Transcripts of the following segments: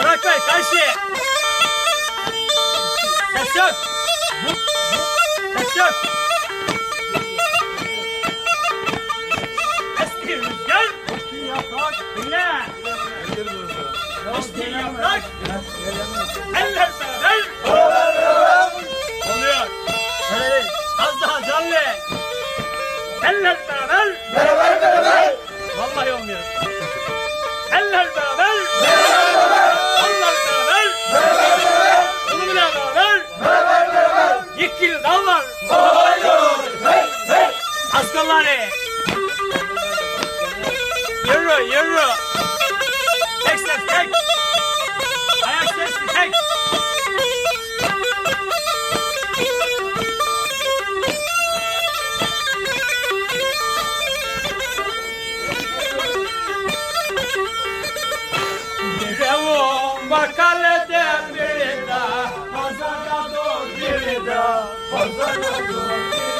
Bırak Bey karşı. Ses yok. Ses yok. Eski rüzgar. Eski yaprak. Dinle. Eski yaprak. Eller beraber. Oluyor. Değil. Az daha canlı. Eller beraber. Beraber beraber. Vallahi olmuyor. Eller beraber. Askolları. Yürü yürü. Tek ses tek. Ayak sesi tek. Birevun bakalede bir de Pazara dur bir de Pazara dur bir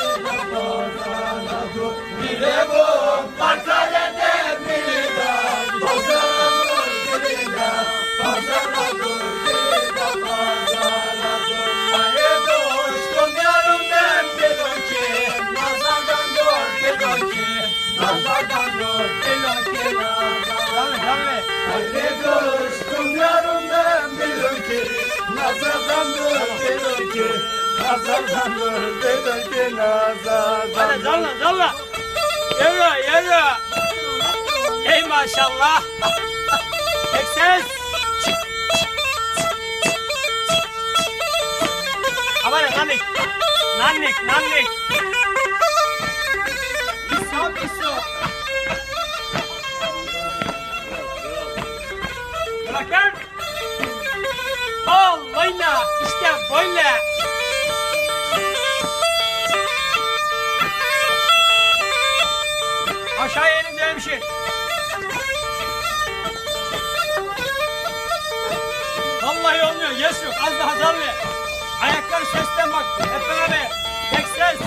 Pazara dur dur dur Nazardan dur bir ki Nazardan Hadi canlı canlı. Yürü yürü. Ey maşallah. Tek ses. Aman nanik. Nanik nanik. Piso piso. Bırakın. Al. İşte böyle. Hemşir. Vallahi olmuyor. Yes yok. Az daha canlı. Ayakları sesten bak. Hep beraber. Tek ses.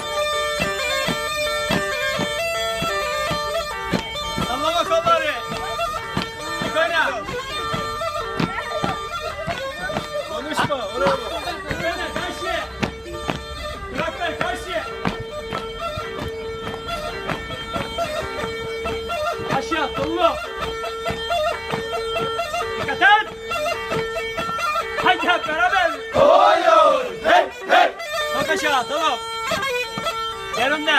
Aşağı tullu. Dikkat et. Haydi hep beraber. Hayır hey hey Kalk aşağı tamam. Gel önde.